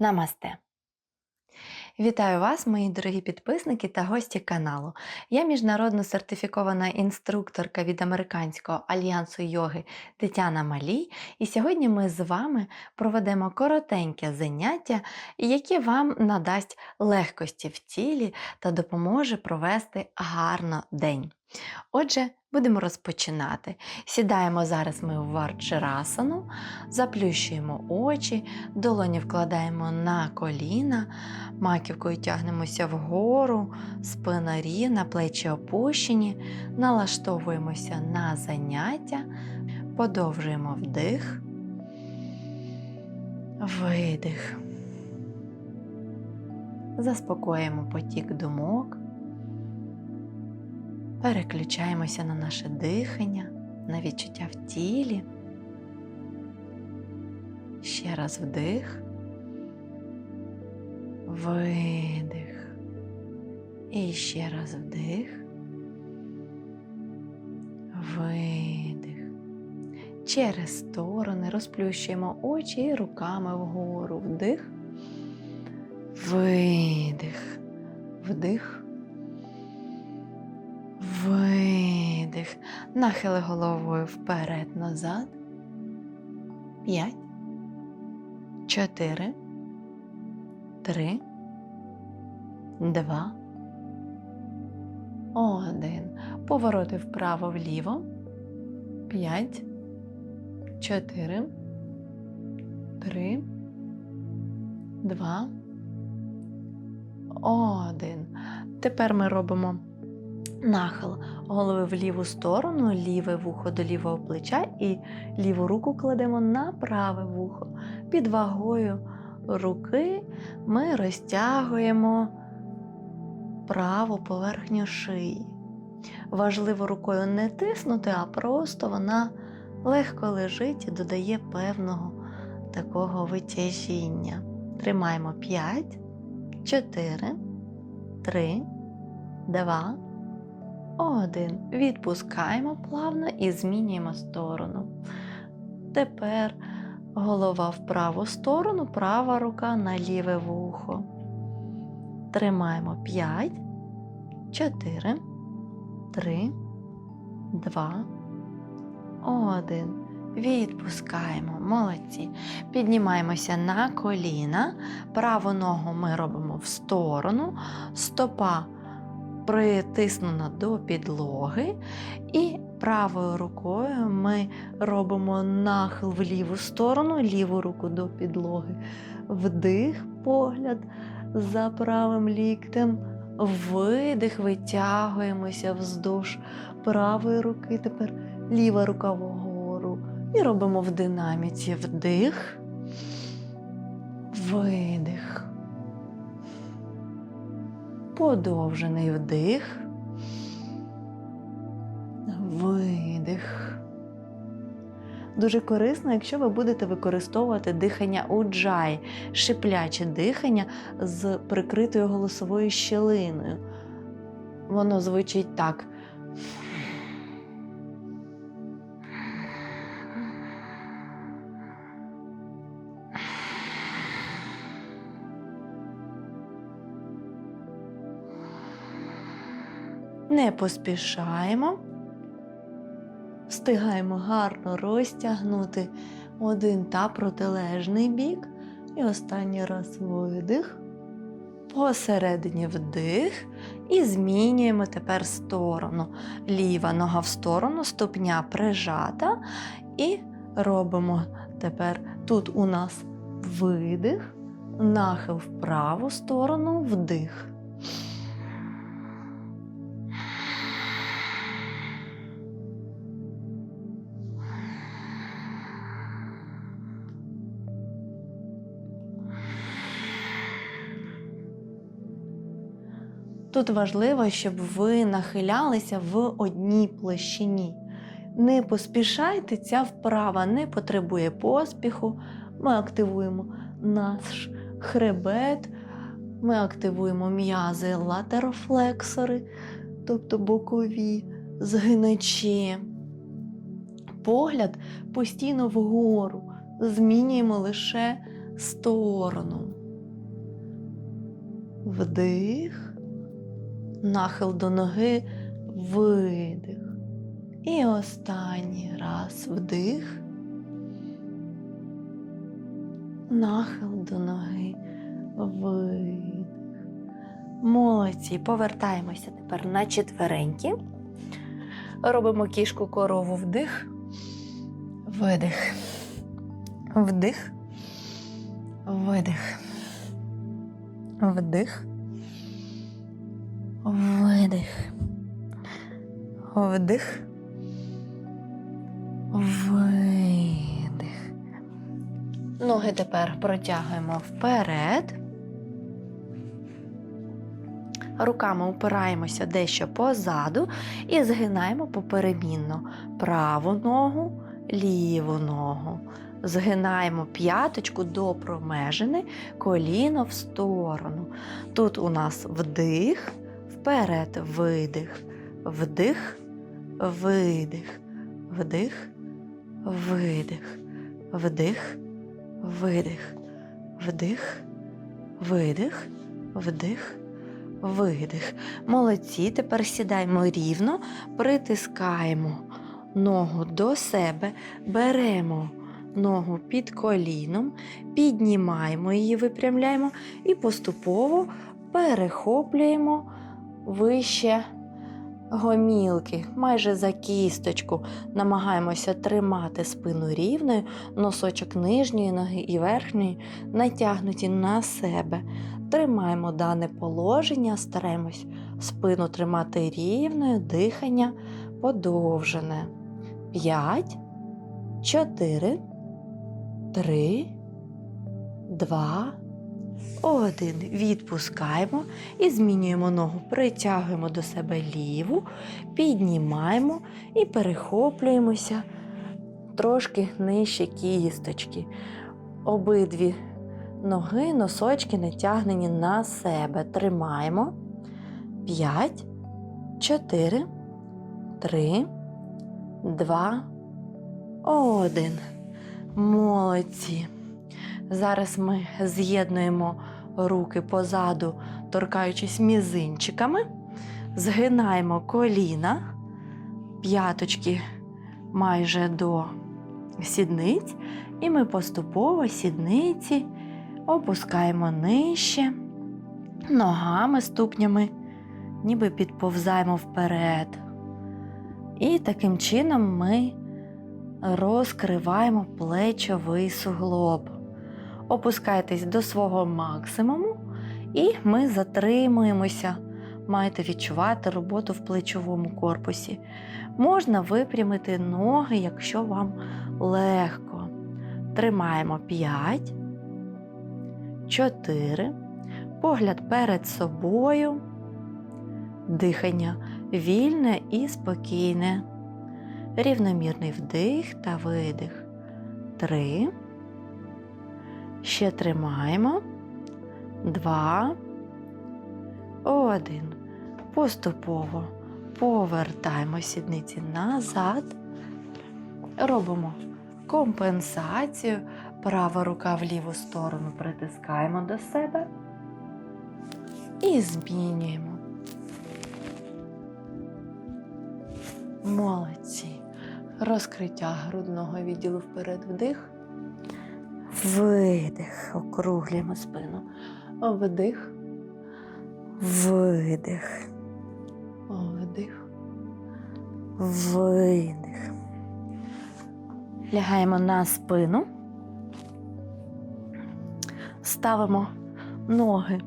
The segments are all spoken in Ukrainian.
Намасте! Вітаю вас, мої дорогі підписники та гості каналу. Я міжнародно сертифікована інструкторка від Американського альянсу йоги Тетяна Малій, і сьогодні ми з вами проведемо коротеньке заняття, яке вам надасть легкості в тілі та допоможе провести гарно день. Отже, будемо розпочинати. Сідаємо зараз ми в варчерасану, заплющуємо очі, долоні вкладаємо на коліна, маківкою тягнемося вгору, спина рівна, плечі опущені, налаштовуємося на заняття, подовжуємо вдих, видих. Заспокоїмо потік думок. Переключаємося на наше дихання, на відчуття в тілі. Ще раз вдих, видих. І ще раз вдих, видих. Через сторони розплющуємо очі і руками вгору. Вдих, видих, вдих. Видих. Нахили головою вперед назад. П'ять. Чотири. Три. Два. Один. Повороти вправо вліво. П'ять. Чотири. Три. Два. Один. Тепер ми робимо нахил голови в ліву сторону, ліве вухо до лівого плеча і ліву руку кладемо на праве вухо. Під вагою руки ми розтягуємо праву поверхню шиї. Важливо рукою не тиснути, а просто вона легко лежить і додає певного такого витяжіння. Тримаємо 5, 4, 3, 2, один. Відпускаємо плавно і змінюємо сторону. Тепер голова в праву сторону, права рука на ліве вухо. Тримаємо 5, 4, 3, 2, 1. Відпускаємо. Молодці. Піднімаємося на коліна. Праву ногу ми робимо в сторону, стопа притиснена до підлоги, і правою рукою ми робимо нахил в ліву сторону, ліву руку до підлоги, вдих, погляд за правим ліктем, видих, витягуємося вздовж правої руки, тепер ліва рука вгору. І робимо в динаміці вдих, видих подовжений вдих, видих. Дуже корисно, якщо ви будете використовувати дихання уджай, шипляче дихання з прикритою голосовою щелиною. Воно звучить так. Не поспішаємо, встигаємо гарно розтягнути один та протилежний бік. І останній раз видих, посередині вдих, і змінюємо тепер сторону. Ліва нога в сторону, ступня прижата. І робимо тепер тут у нас видих, нахил в праву сторону, вдих. Тут важливо, щоб ви нахилялися в одній площині. Не поспішайте, ця вправа не потребує поспіху. Ми активуємо наш хребет, ми активуємо м'язи латерофлексори, тобто бокові згиначі. Погляд постійно вгору, змінюємо лише сторону. вдих, нахил до ноги, видих. І останній раз вдих, нахил до ноги, видих. Молодці. Повертаємося тепер на четверенькі. Робимо кішку корову вдих, видих, вдих, видих, вдих, видих, вдих, видих. Ноги тепер протягуємо вперед. Руками упираємося дещо позаду і згинаємо поперемінно праву ногу, ліву ногу. Згинаємо п'яточку до промежини, коліно в сторону. Тут у нас вдих, вперед видих, вдих, видих, вдих, видих, вдих, видих, вдих, видих, вдих видих. Молодці. Тепер сідаємо рівно, притискаємо ногу до себе, беремо ногу під коліном, піднімаємо її, випрямляємо і поступово перехоплюємо вище гомілки, майже за кісточку. Намагаємося тримати спину рівною, носочок нижньої ноги і верхньої натягнуті на себе. Тримаємо дане положення, стараємось спину тримати рівною, дихання подовжене. 5, 4, 3, 2, 1. Відпускаємо і змінюємо ногу. Притягуємо до себе ліву, піднімаємо і перехоплюємося трошки нижче кісточки. Обидві ноги, носочки натягнені на себе. Тримаємо. 5, 4, 3, 2, 1. Молодці. Зараз ми з'єднуємо руки позаду, торкаючись мізинчиками, згинаємо коліна, п'яточки майже до сідниць, і ми поступово сідниці опускаємо нижче, ногами, ступнями, ніби підповзаємо вперед. І таким чином ми розкриваємо плечовий суглоб. Опускайтесь до свого максимуму, і ми затримуємося. Маєте відчувати роботу в плечовому корпусі. Можна випрямити ноги, якщо вам легко. Тримаємо 5, 4, погляд перед собою, дихання вільне і спокійне, рівномірний вдих та видих. 3, Ще тримаємо. Два. Один. Поступово повертаємо сідниці назад. Робимо компенсацію. Права рука в ліву сторону притискаємо до себе і змінюємо. Молодці. Розкриття грудного відділу вперед вдих. Видих, округлюємо спину. Вдих, видих, вдих, видих. Лягаємо на спину, ставимо ноги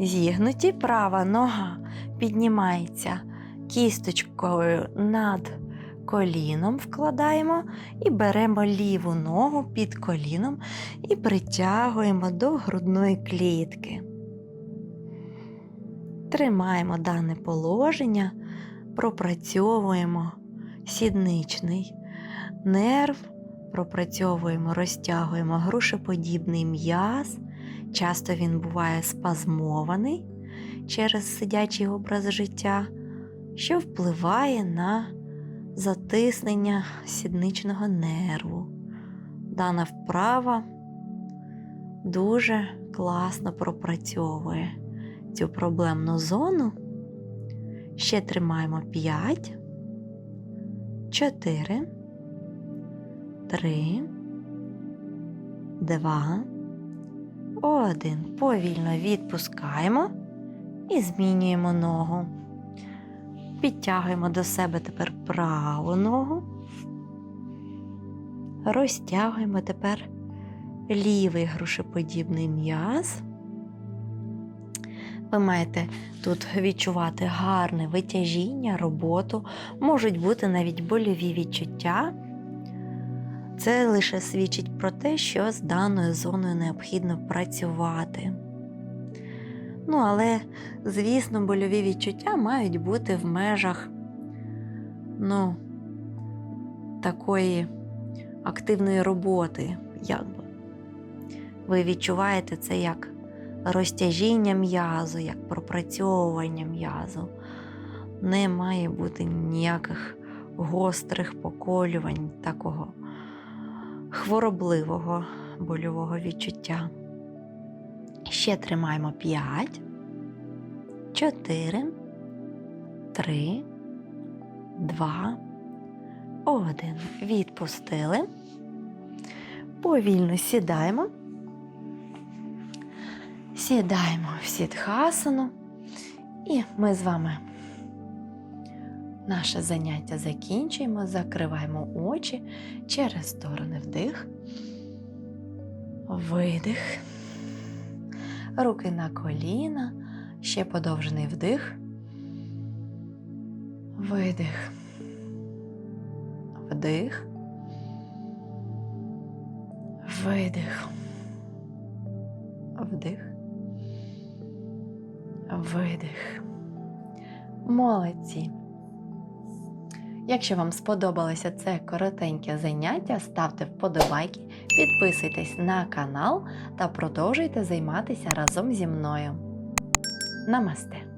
зігнуті, права нога піднімається кісточкою над коліном вкладаємо і беремо ліву ногу під коліном і притягуємо до грудної клітки. Тримаємо дане положення, пропрацьовуємо сідничний нерв, пропрацьовуємо, розтягуємо грушеподібний м'яз. Часто він буває спазмований через сидячий образ життя, що впливає на затиснення сідничного нерву. Дана вправа дуже класно пропрацьовує цю проблемну зону. Ще тримаємо 5, 4, 3, 2, 1. Повільно відпускаємо і змінюємо ногу. Підтягуємо до себе тепер праву ногу. Розтягуємо тепер лівий грушеподібний м'яз. Ви маєте тут відчувати гарне витяжіння, роботу, можуть бути навіть больові відчуття. Це лише свідчить про те, що з даною зоною необхідно працювати. Ну, але, звісно, больові відчуття мають бути в межах ну, такої активної роботи, якби. Ви відчуваєте це як розтяжіння м'язу, як пропрацьовування м'язу. Не має бути ніяких гострих поколювань, такого хворобливого больового відчуття. Ще тримаємо 5, 4, 3, 2, 1. Відпустили. Повільно сідаємо. Сідаємо в сідхасану. І ми з вами наше заняття закінчуємо, закриваємо очі через сторони вдих, видих, руки на коліна, ще подовжений вдих, видих, вдих, видих, вдих, видих. Молодці. Якщо вам сподобалося це коротеньке заняття, ставте вподобайки, підписуйтесь на канал та продовжуйте займатися разом зі мною. Намасте!